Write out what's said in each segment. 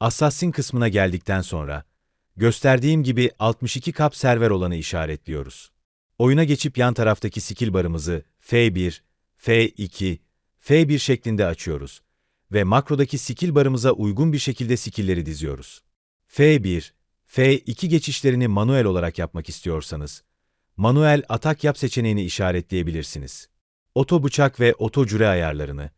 Assassin kısmına geldikten sonra, gösterdiğim gibi 62 kap server olanı işaretliyoruz. Oyuna geçip yan taraftaki skill barımızı F1, F2, F1 şeklinde açıyoruz ve makrodaki skill barımıza uygun bir şekilde skill'leri diziyoruz. F1, F2 geçişlerini manuel olarak yapmak istiyorsanız, manuel atak yap seçeneğini işaretleyebilirsiniz. Oto bıçak ve oto cüre ayarlarını,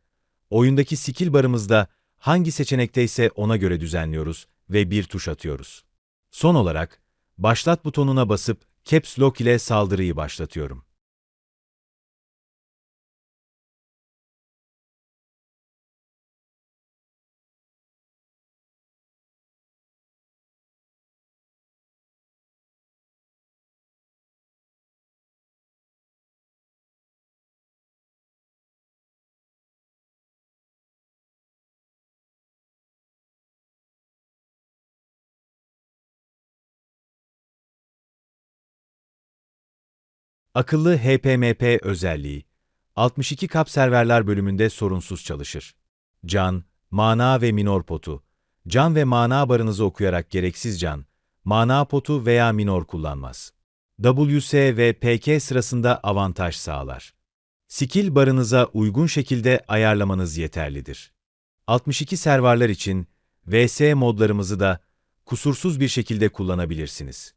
oyundaki skill barımızda hangi seçenekteyse ona göre düzenliyoruz ve bir tuş atıyoruz. Son olarak, başlat butonuna basıp Caps Lock ile saldırıyı başlatıyorum. Akıllı HPMP özelliği 62 kap serverler bölümünde sorunsuz çalışır. Can, mana ve minor potu. Can ve mana barınızı okuyarak gereksiz can, mana potu veya minor kullanmaz. WS ve PK sırasında avantaj sağlar. Skill barınıza uygun şekilde ayarlamanız yeterlidir. 62 serverler için VS modlarımızı da kusursuz bir şekilde kullanabilirsiniz.